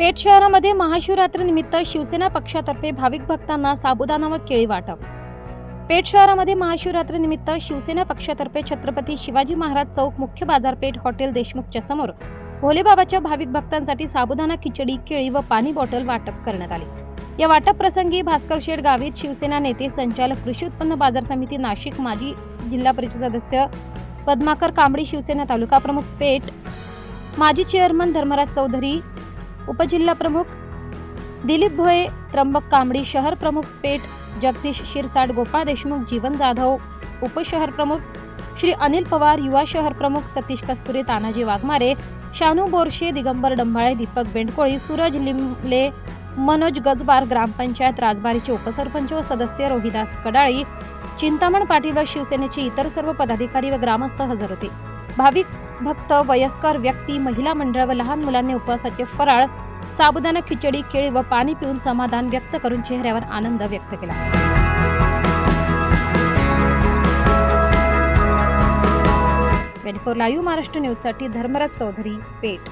पेठ शहरामध्ये महाशिवरात्रीनिमित्त शिवसेना पक्षातर्फे भाविक भक्तांना साबुदाना व केळी वाटप. पेठ शहरामध्ये महाशिवरात्रीनिमित्त शिवसेना पक्षातर्फे छत्रपती शिवाजी महाराज चौक मुख्य बाजारपेठ हॉटेल देशमुखच्या समोर भोलेबाबाच्या भाविक भक्तांसाठी साबुदाणा खिचडी केळी व पाणी बॉटल वाटप करण्यात आले. या वाटप प्रसंगी भास्कर शेठ गावित शिवसेना नेते संचालक कृषी उत्पन्न बाजार समिती नाशिक माजी जिल्हा परिषद सदस्य पद्माकर कांबळी शिवसेना तालुका प्रमुख पेठ माजी चेअरमन धर्मराज चौधरी उपजिल्हा प्रमुख दिलीप भोये त्र्यंबक कांबडी शहर प्रमुख पेठ जगदीश शिरसाट गोपाळ देशमुख जीवन जाधव उपशहर प्रमुख श्री अनिल पवार युवा शहर प्रमुख सतीश कस्तुरे तानाजी वाघमारे शानू बोरशे दिगंबर डंभाळे दीपक बेंडकोळी सूरज लिमले मनोज गजबार ग्रामपंचायत राजबारीचे उपसरपंच व सदस्य रोहिदास कडाळी चिंतामण पाटील व शिवसेनेचे इतर सर्व पदाधिकारी व ग्रामस्थ हजर होते. भाविक भक्त वयस्कर व्यक्ती महिला मंडळ व लहान मुलांनी उपवासाचे फराळ साबुदाणा खिचडी केळी व पाणी पिऊन समाधान व्यक्त करून चेहऱ्यावर आनंद व्यक्त केला. ट्वेंटी फोर लाईव्ह महाराष्ट्र न्यूजसाठी धर्मराज चौधरी पेठ.